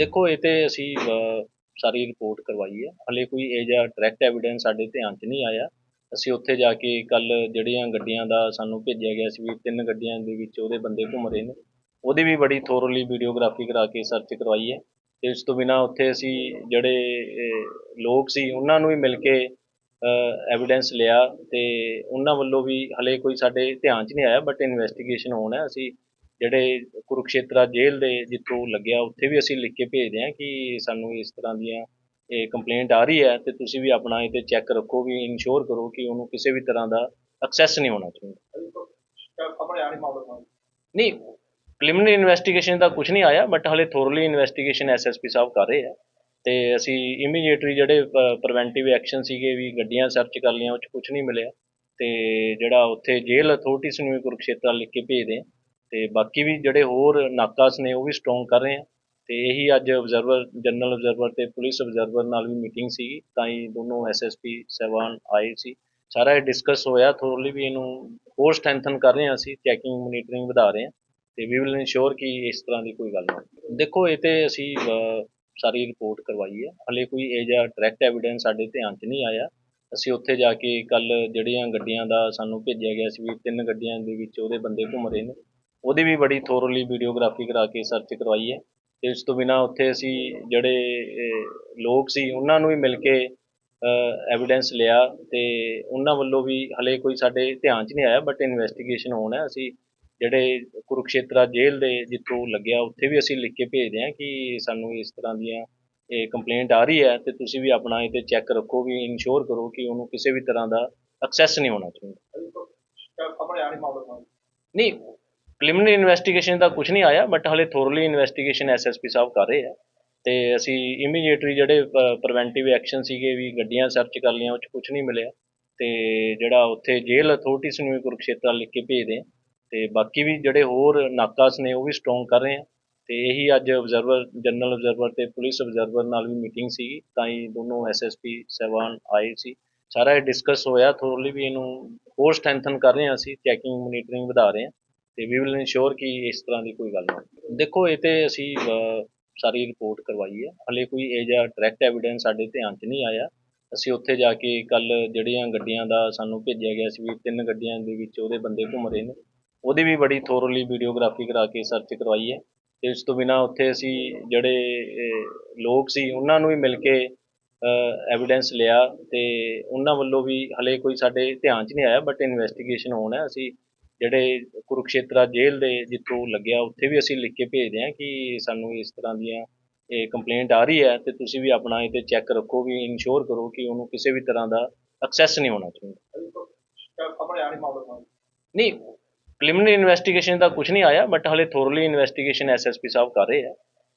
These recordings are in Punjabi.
ਦੇਖੋ, ਇਹ ਤੇ ਅਸੀਂ ਸਾਰੀ ਰਿਪੋਰਟ ਕਰਵਾਈ ਹੈ। ਹਲੇ ਕੋਈ ਇਹ ਜਿਹਾ ਡਾਇਰੈਕਟ ਐਵੀਡੈਂਸ ਸਾਡੇ ਧਿਆਨ 'ਚ ਨਹੀਂ ਆਇਆ। ਅਸੀਂ ਉੱਥੇ ਜਾ ਕੇ ਕੱਲ ਜਿਹੜੀਆਂ ਗੱਡੀਆਂ ਦਾ ਸਾਨੂੰ ਭੇਜਿਆ ਗਿਆ ਸੀ ਵੀ ਤਿੰਨ ਗੱਡੀਆਂ ਦੇ ਵਿੱਚ ਉਹਦੇ ਬੰਦੇ ਘੁੰਮ ਰਹੇ ਨੇ। ਉਹਦੀ ਵੀ ਬੜੀ ਥੋਰਲੀ ਵੀਡੀਓਗ੍ਰਾਫੀ ਕਰਾ ਕੇ ਸਰਚ ਕਰਵਾਈ ਹੈ। ਤੇ ਇਸ ਤੋਂ ਬਿਨਾ ਉੱਥੇ ਅਸੀਂ ਜਿਹੜੇ ਲੋਕ ਸੀ, ਉਹਨਾਂ ਨੂੰ ਵੀ ਮਿਲ ਕੇ ਐਵੀਡੈਂਸ ਲਿਆ। ਤੇ ਉਹਨਾਂ ਵੱਲੋਂ ਵੀ ਹਲੇ ਕੋਈ ਸਾਡੇ ਧਿਆਨ 'ਚ ਨਹੀਂ ਆਇਆ ਬਟ ਇਨਵੈਸਟੀਗੇਸ਼ਨ ਹੋਣਾ ਅਸੀਂ ਜਿਹੜੇ ਕੁਰੂਕਸ਼ੇਤਰਾ ਜੇਲ੍ਹ ਦੇ ਜਿੱਥੋਂ ਲੱਗਿਆ, ਉੱਥੇ ਵੀ ਅਸੀਂ ਲਿਖ ਕੇ ਭੇਜਦੇ ਹਾਂ ਕਿ ਸਾਨੂੰ ਇਸ ਤਰ੍ਹਾਂ ਦੀਆਂ ਇਹ ਕੰਪਲੇਂਟ ਆ ਰਹੀ ਹੈ ਤੇ ਤੁਸੀਂ ਵੀ ਆਪਣਾ ਇਹ ਤੇ ਚੈੱਕ ਰੱਖੋ ਵੀ ਇਨਸ਼ੋਰ ਕਰੋ ਕਿ ਉਹਨੂੰ ਕਿਸੇ ਵੀ ਤਰ੍ਹਾਂ ਦਾ ਐਕਸੈਸ ਨਹੀਂ ਹੋਣਾ ਚਾਹੀਦਾ। ਨਹੀਂ ਪ੍ਰੀਲਿਮਿਨਰੀ ਇਨਵੈਸਟੀਗੇਸ਼ਨ ਦਾ ਕੁਝ ਨਹੀਂ ਆਇਆ ਬਟ ਹਲੇ ਥੋਰਲੀ ਇਨਵੈਸਟੀਗੇਸ਼ਨ ਐਸਐਸਪੀ ਸਾਹਿਬ ਕਰ ਰਹੇ ਆ। ਤੇ ਅਸੀਂ ਇਮੀਡੀਏਟਲੀ ਜਿਹੜੇ ਪ੍ਰੀਵੈਂਟਿਵ ਐਕਸ਼ਨ ਸੀਗੇ ਵੀ ਗੱਡੀਆਂ ਸਰਚ ਕਰ ਲਈਆਂ, ਉਹ ਚ ਕੁਝ ਨਹੀਂ ਮਿਲਿਆ। ਤੇ ਜਿਹੜਾ ਉੱਥੇ ਜੇਲ੍ਹ ਅਥਾਰਟੀਜ਼ ਨੂੰ ਵੀ ਕੁਰੂਕਸ਼ੇਤਰ ਲਿਖ ਕੇ ਭੇਜਦੇ ਆ। ਤੇ ਬਾਕੀ ਵੀ ਜਿਹੜੇ ਹੋਰ ਨਾਕਾਸ ਨੇ ਉਹ ਵੀ ਸਟਰੋਂਗ ਕਰ ਰਹੇ ਆ। ਤੇ ਇਹੀ ਅੱਜ ਆਬਜ਼ਰਵਰ ਜਨਰਲ ਆਬਜ਼ਰਵਰ ਤੇ ਪੁਲਿਸ ਆਬਜ਼ਰਵਰ ਨਾਲ ਵੀ ਮੀਟਿੰਗ ਸੀ ਤਾਂ ਹੀ ਦੋਨੋਂ ਐਸਐਸਪੀ ਸਹਿਬਾਨ ਆਏ ਸੀ। ਸਾਰਾ ਇਹ ਡਿਸਕਸ ਹੋਇਆ ਥੋਰਲੀ ਵੀ ਇਹਨੂੰ ਹੋਰ ਸਟਰੈਂਥਨ ਕਰ ਰਹੇ ਹਾਂ ਅਸੀਂ ਚੈਕਿੰਗ ਮੋਨੀਟਰਿੰਗ ਵਧਾ ਰਹੇ ਹਾਂ ਤੇ ਵੀ ਵਿਲ ਇਨਸ਼ੋਰ ਕਿ ਇਸ ਤਰ੍ਹਾਂ ਦੀ ਕੋਈ ਗੱਲ ਨਾ ਦੇਖੋ, ਇਹ ਤੇ ਅਸੀਂ ਸਾਰੀ ਰਿਪੋਰਟ ਕਰਵਾਈ ਹੈ ਹਲੇ ਕੋਈ ਇਹ ਜਿਹਾ ਡਾਇਰੈਕਟ ਐਵੀਡੈਂਸ ਸਾਡੇ ਧਿਆਨ 'ਚ ਨਹੀਂ ਆਇਆ। ਅਸੀਂ ਉੱਥੇ ਜਾ ਕੇ ਕੱਲ ਜਿਹੜੀਆਂ ਗੱਡੀਆਂ ਦਾ ਸਾਨੂੰ ਭੇਜਿਆ ਗਿਆ ਸੀ ਵੀ ਤਿੰਨ ਗੱਡੀਆਂ ਦੇ ਵਿੱਚ ਉਹਦੇ ਬੰਦੇ ਘੁੰਮ ਰਹੇ ਨੇ। ਉਹਦੀ ਵੀ ਬੜੀ ਥੋਰਲੀ ਵੀਡੀਓਗ੍ਰਾਫੀ ਕਰਾ ਕੇ ਸਰਚ ਕਰਵਾਈ ਹੈ ਤੇ ਇਸ ਤੋਂ ਬਿਨਾ ਉੱਥੇ ਅਸੀਂ ਜਿਹੜੇ ਲੋਕ ਸੀ ਉਹਨਾਂ ਨੂੰ ਵੀ ਮਿਲ ਕੇ ਐਵੀਡੈਂਸ ਲਿਆ ਤੇ ਉਹਨਾਂ ਵੱਲੋਂ ਵੀ ਹਲੇ ਕੋਈ ਸਾਡੇ ਧਿਆਨ 'ਚ ਨਹੀਂ ਆਇਆ ਬਟ ਇਨਵੈਸਟੀਗੇਸ਼ਨ ਹੋਣਾ ਹੈ। ਅਸੀਂ ਜਿਹੜੇ ਕੁਰੂਕਸ਼ੇਤਰਾ ਜੇਲ੍ਹ ਦੇ ਜਿੱਥੋਂ ਲੱਗਿਆ ਉੱਥੇ ਵੀ ਅਸੀਂ ਲਿਖ ਕੇ ਭੇਜਦੇ ਹਾਂ ਕਿ ਸਾਨੂੰ ਇਸ ਤਰ੍ਹਾਂ ਦੀਆਂ ਇਹ ਕੰਪਲੇਂਟ ਆ ਰਹੀ ਹੈ ਤੇ ਤੁਸੀਂ ਵੀ ਆਪਣਾ ਇਹ ਤੇ ਚੈੱਕ ਰੱਖੋ ਵੀ ਇਨਸ਼ੋਰ ਕਰੋ ਕਿ ਉਹਨੂੰ ਕਿਸੇ ਵੀ ਤਰ੍ਹਾਂ ਦਾ ਐਕਸੈਸ ਨਹੀਂ ਹੋਣਾ ਚਾਹੀਦਾ ਨਹੀਂ ਪ੍ਰੀਲਿਮਿਨਰੀ ਇਨਵੈਸਟੀਗੇਸ਼ਨ ਦਾ ਕੁਝ ਨਹੀਂ ਆਇਆ ਬਟ ਹਲੇ ਥੋਰਲੀ ਇਨਵੈਸਟੀਗੇਸ਼ਨ ਐਸਐਸਪੀ ਸਾਹਿਬ ਕਰ ਰਹੇ ਆ। ਤੇ ਅਸੀਂ ਇਮੀਡੀਏਟਲੀ ਜਿਹੜੇ ਪ੍ਰੀਵੈਂਟਿਵ ਐਕਸ਼ਨ ਸੀਗੇ ਵੀ ਗੱਡੀਆਂ ਸਰਚ ਕਰ ਲਈਆਂ, ਉਹ ਚ ਕੁਝ ਨਹੀਂ ਮਿਲਿਆ। ਤੇ ਜਿਹੜਾ ਉੱਥੇ ਜੇਲ੍ਹ ਅਥਾਰਟੀਜ਼ ਨੂੰ ਵੀ ਕੁਰਕਸ਼ੇਤਰ ਲਿਖ ਕੇ ਭੇਜਦੇ ਆ। ਤੇ ਬਾਕੀ ਵੀ ਜਿਹੜੇ ਹੋਰ ਨਾਕਾਸ ਨੇ, ਉਹ ਵੀ ਸਟਰੋਂਗ ਕਰ ਰਹੇ ਆ। ਤੇ ਇਹੀ ਅੱਜ ਆਬਜ਼ਰਵਰ ਜਨਰਲ ਆਬਜ਼ਰਵਰ ਤੇ ਪੁਲਿਸ ਆਬਜ਼ਰਵਰ ਨਾਲ ਵੀ ਮੀਟਿੰਗ ਸੀ ਤਾਂ ਹੀ ਦੋਨੋਂ ਐਸਐਸਪੀ ਸਹਿਬਾਨ ਆਏ ਸੀ। ਸਾਰਾ ਇਹ ਡਿਸਕਸ ਹੋਇਆ ਥੋਰਲੀ ਵੀ ਇਹਨੂੰ ਹੋਰ ਸਟਰੈਂਥਨ ਕਰ ਰਹੇ ਹਾਂ ਅਸੀਂ ਚੈਕਿੰਗ ਮੋਨੀਟਰਿੰਗ ਵਧਾ ਰਹੇ ਹਾਂ ਤੇ ਵੀ ਵਿਲ ਇਨਸ਼ੋਰ ਕਿ ਇਸ ਤਰ੍ਹਾਂ ਦੀ ਕੋਈ ਗੱਲ ਨਾ ਹੋਵੇ। ਦੇਖੋ, ਇਹ ਤੇ ਅਸੀਂ ਸਾਰੀ ਰਿਪੋਰਟ ਕਰਵਾਈ ਹੈ। ਹਲੇ ਕੋਈ ਇਹ ਜਿਹਾ ਡਾਇਰੈਕਟ ਐਵੀਡੈਂਸ ਸਾਡੇ ਧਿਆਨ 'ਚ ਨਹੀਂ ਆਇਆ। ਅਸੀਂ ਉੱਥੇ ਜਾ ਕੇ ਕੱਲ ਜਿਹੜੀਆਂ ਗੱਡੀਆਂ ਦਾ ਸਾਨੂੰ ਭੇਜਿਆ ਗਿਆ ਸੀ ਵੀ ਤਿੰਨ ਗੱਡੀਆਂ ਦੇ ਵਿੱਚ ਉਹਦੇ ਬੰਦੇ ਘੁੰਮ ਰਹੇ ਨੇ। ਉਹਦੀ ਵੀ ਬੜੀ ਥੋਰਲੀ ਵੀਡੀਓਗ੍ਰਾਫੀ ਕਰਾ ਕੇ ਸਰਚ ਕਰਵਾਈ ਹੈ। ਤੇ ਇਸ ਤੋਂ ਬਿਨਾ ਉੱਥੇ ਅਸੀਂ ਜਿਹੜੇ ਲੋਕ ਸੀ, ਉਹਨਾਂ ਨੂੰ ਵੀ ਮਿਲ ਕੇ ਐਵੀਡੈਂਸ ਲਿਆ। ਤੇ ਉਹਨਾਂ ਵੱਲੋਂ ਵੀ ਹਲੇ ਕੋਈ ਸਾਡੇ ਧਿਆਨ 'ਚ ਨਹੀਂ ਆਇਆ ਬਟ ਇਨਵੈਸਟੀਗੇਸ਼ਨ ਹੋਣਾ ਹੈ। ਅਸੀਂ ਜਿਹੜੇ ਕੁਰੂਕਸ਼ੇਤਰਾ ਜੇਲ੍ਹ ਦੇ ਜਿੱਥੋਂ ਲੱਗਿਆ, ਉੱਥੇ ਵੀ ਅਸੀਂ ਲਿਖ ਕੇ ਭੇਜਦੇ ਹਾਂ ਕਿ ਸਾਨੂੰ ਇਸ ਤਰ੍ਹਾਂ ਦੀਆਂ ਇਹ ਕੰਪਲੇਂਟ ਆ ਰਹੀ ਹੈ ਤੇ ਤੁਸੀਂ ਵੀ ਆਪਣਾ ਇਹ ਤੇ ਚੈੱਕ ਰੱਖੋ ਵੀ ਇਨਸ਼ੋਰ ਕਰੋ ਕਿ ਉਹਨੂੰ ਕਿਸੇ ਵੀ ਤਰ੍ਹਾਂ ਦਾ ਐਕਸੈਸ ਨਹੀਂ ਹੋਣਾ ਚਾਹੀਦਾ। ਨਹੀਂ ਪ੍ਰੀਲਿਮਿਨਰੀ ਇਨਵੈਸਟੀਗੇਸ਼ਨ ਦਾ ਕੁਝ ਨਹੀਂ ਆਇਆ ਬਟ ਹਲੇ ਥੋਰਲੀ ਇਨਵੈਸਟੀਗੇਸ਼ਨ ਐਸਐਸਪੀ ਸਾਹਿਬ ਕਰ ਰਹੇ ਆ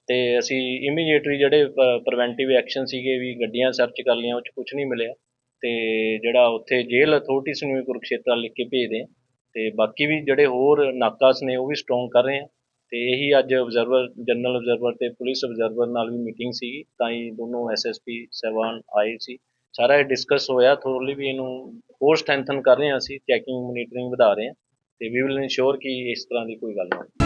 ਤੇ ਅਸੀਂ ਇਮੀਡੀਏਟਲੀ ਜਿਹੜੇ ਪ੍ਰੀਵੈਂਟਿਵ ਐਕਸ਼ਨ ਸੀਗੇ ਵੀ ਗੱਡੀਆਂ ਸਰਚ ਕਰ ਲਈਆਂ, ਉਹ ਚ ਕੁਝ ਨਹੀਂ ਮਿਲਿਆ ਤੇ ਜਿਹੜਾ ਉੱਥੇ ਜੇਲ੍ਹ ਅਥਾਰਟੀਜ਼ ਨੂੰ ਵੀ ਕੁਰੂਕਸ਼ੇਤਰ ਲਿਖ ਕੇ ਭੇਜਦੇ ਆ ਤੇ ਬਾਕੀ ਵੀ ਜਿਹੜੇ ਹੋਰ ਨਾਕਾਸ ਨੇ ਉਹ ਵੀ ਸਟਰੋਂਗ ਕਰ ਰਹੇ ਆ। ਤੇ ਇਹੀ ਅੱਜ ਆਬਜ਼ਰਵਰ ਜਨਰਲ ਆਬਜ਼ਰਵਰ ਤੇ ਪੁਲਿਸ ਆਬਜ਼ਰਵਰ ਨਾਲ ਵੀ ਮੀਟਿੰਗ ਸੀ ਤਾਂ ਹੀ ਦੋਨੋਂ ਐਸਐਸਪੀ ਸਹਿਬਾਨ ਆਏ ਸੀ। ਸਾਰਾ ਇਹ ਡਿਸਕਸ ਹੋਇਆ ਥੋਰਲੀ ਵੀ ਇਹਨੂੰ ਹੋਰ ਸਟਰੈਂਥਨ ਕਰ ਰਹੇ ਹਾਂ ਅਸੀਂ ਚੈਕਿੰਗ ਮੋਨੀਟਰਿੰਗ ਵਧਾ ਰਹੇ ਹਾਂ ਤੇ ਵੀ ਵਿਲ ਇਨਸ਼ੋਰ ਕਿ ਇਸ ਤਰ੍ਹਾਂ ਦੀ ਕੋਈ ਗੱਲ ਨਾ ਹੋਵੇ।